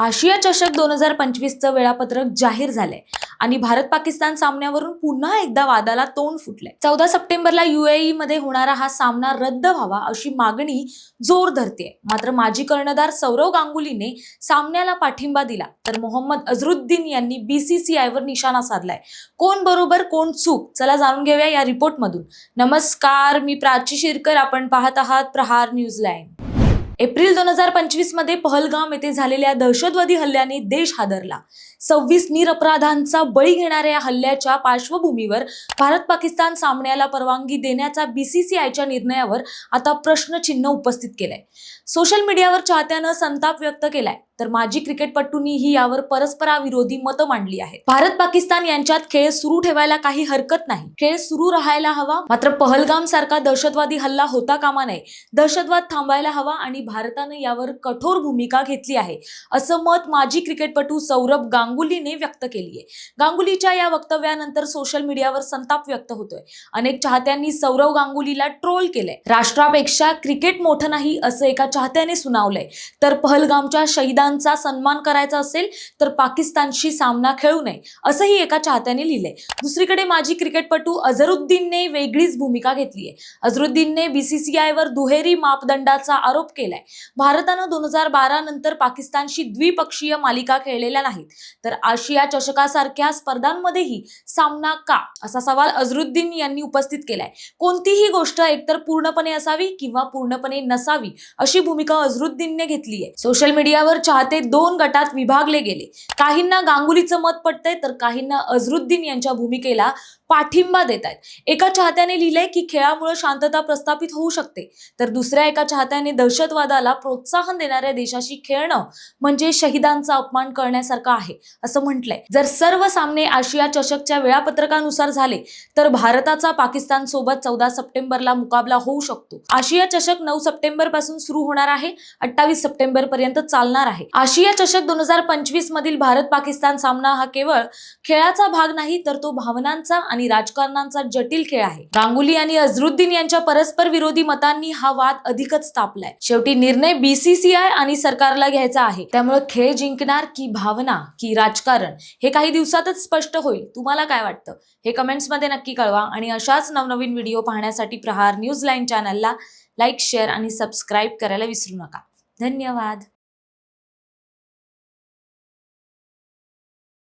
आशिया चषक दोन हजार पंचवीसचं वेळापत्रक जाहीर झालंय. आणि भारत पाकिस्तान सामन्यावरून पुन्हा एकदा वादाला तोंड फुटलंय. चौदा सप्टेंबरला युएई मध्ये होणारा हा सामना रद्द व्हावा अशी मागणी जोर धरते मात्र माजी कर्णधार सौरव गांगुलीने सामन्याला पाठिंबा दिला. तर मोहम्मद अझरुद्दीन यांनी बीसीसीआयवर निशाणा साधलाय. कोण बरोबर कोण चूक? चला जाणून घेऊया या रिपोर्टमधून. नमस्कार मी प्राची शिरकर. आपण पाहत आहात प्रहार न्यूज लाईन. एप्रिल दोन हजार पंचवीसमध्ये पहलगाम येथे झालेल्या दहशतवादी हल्ल्याने देश हादरला. सव्वीस निरपराधांचा बळी घेणाऱ्या या हल्ल्याच्या पार्श्वभूमीवर भारत पाकिस्तान सामन्याला परवानगी देण्याचा बीसीसीआयच्या निर्णयावर आता प्रश्नचिन्ह उपस्थित केलंय. सोशल मीडियावर चाहत्यानं संताप व्यक्त केलाय. तर माजी क्रिकेटपटूंनीही यावर परस्पराविरोधी मतं मांडली आहेत. भारत पाकिस्तान यांच्यात खेळ सुरू ठेवायला काही हरकत नाही. खेळ सुरू राहायला हवा. मात्र पहलगाम सारखा दहशतवादी हल्ला होता कामा नये. दहशतवाद थांबायला हवा आणि भारतानं यावर कठोर भूमिका घेतली आहे असं मत माजी क्रिकेटपटू सौरभ गांगुलीने व्यक्त केली आहे. गांगुलीच्या या वक्तव्यानंतर सोशल मीडियावर संताप व्यक्त होतोय. अनेक चाहत्यांनी सौरव गांगुलीला ट्रोल केलंय. राष्ट्रापेक्षा क्रिकेट मोठं नाही असं एका चाहत्याने सुनावलंय. तर पहलगामच्या शहीदां शहीदांचा सन्मान करायचा असेल तर पाकिस्तानशी सामना खेळू नये असंही एका चाहत्याने लिहिलंय. दुसरीकडे माजी क्रिकेटपटू अझरुद्दीनने वेगळीच भूमिका घेतली आहे. अझरुद्दीनने बीसीसीआयवर दुहेरी मापदंडाचा आरोप केलाय. भारतानं दोन हजार बारा नंतर पाकिस्तानशी द्विपक्षीय मालिका खेळलेल्या नाहीत. तर आशिया चषकासारख्या स्पर्धांमध्येही सामना का? असा सवाल अझरुद्दीन यांनी उपस्थित केलाय. कोणतीही गोष्ट एकतर पूर्णपणे असावी किंवा पूर्णपणे नसावी अशी भूमिका अझरुद्दीनने घेतली आहे सोशल मीडियावर चार चाहते दोन गटात विभागले गेले. काहींना गांगुलीचं मत पडतंय तर काहींना अझरुद्दीन यांच्या भूमिकेला पाठिंबा देत आहेत एका चाहत्याने लिहिलंय की खेळामुळे शांतता प्रस्थापित होऊ शकते. तर दुसऱ्या एका चाहत्याने दहशतवादाला प्रोत्साहन देणाऱ्या देशाशी खेळणं म्हणजे शहीदांचा अपमान करण्यासारखं आहे असं म्हटलंय. जर सर्व सामने आशिया चषकच्या वेळापत्रकानुसार झाले तर भारताचा पाकिस्तान सोबत चौदा सप्टेंबरला मुकाबला होऊ शकतो. आशिया चषक नऊ सप्टेंबरपासून सुरू होणार आहे अठ्ठावीस सप्टेंबर पर्यंत चालणार आहे. आशिया चषक दोन हजार पंचवीस मधील भारत पाकिस्तान सामना हा केवळ खेळाचा भाग नाही तर तो भावनांचा आणि राजकारणांचा जटिल खेळ आहे. गांगुली आणि अझरुद्दीन यांच्या परस्पर विरोधी मतांनी हा वाद अधिकच तापलाय. शेवटी निर्णय बीसीसीआय आणि सरकारला घ्यायचा आहे. त्यामुळे खेळ जिंकणार की भावना की राजकारण हे काही दिवसातच स्पष्ट होईल. तुम्हाला काय वाटतं? हे कमेंट्समध्ये नक्की कळवा आणि अशाच नवनवीन व्हिडिओ पाहण्यासाठी प्रहार न्यूज लाईन चॅनलला लाईक शेअर आणि सबस्क्राईब करायला विसरू नका. धन्यवाद.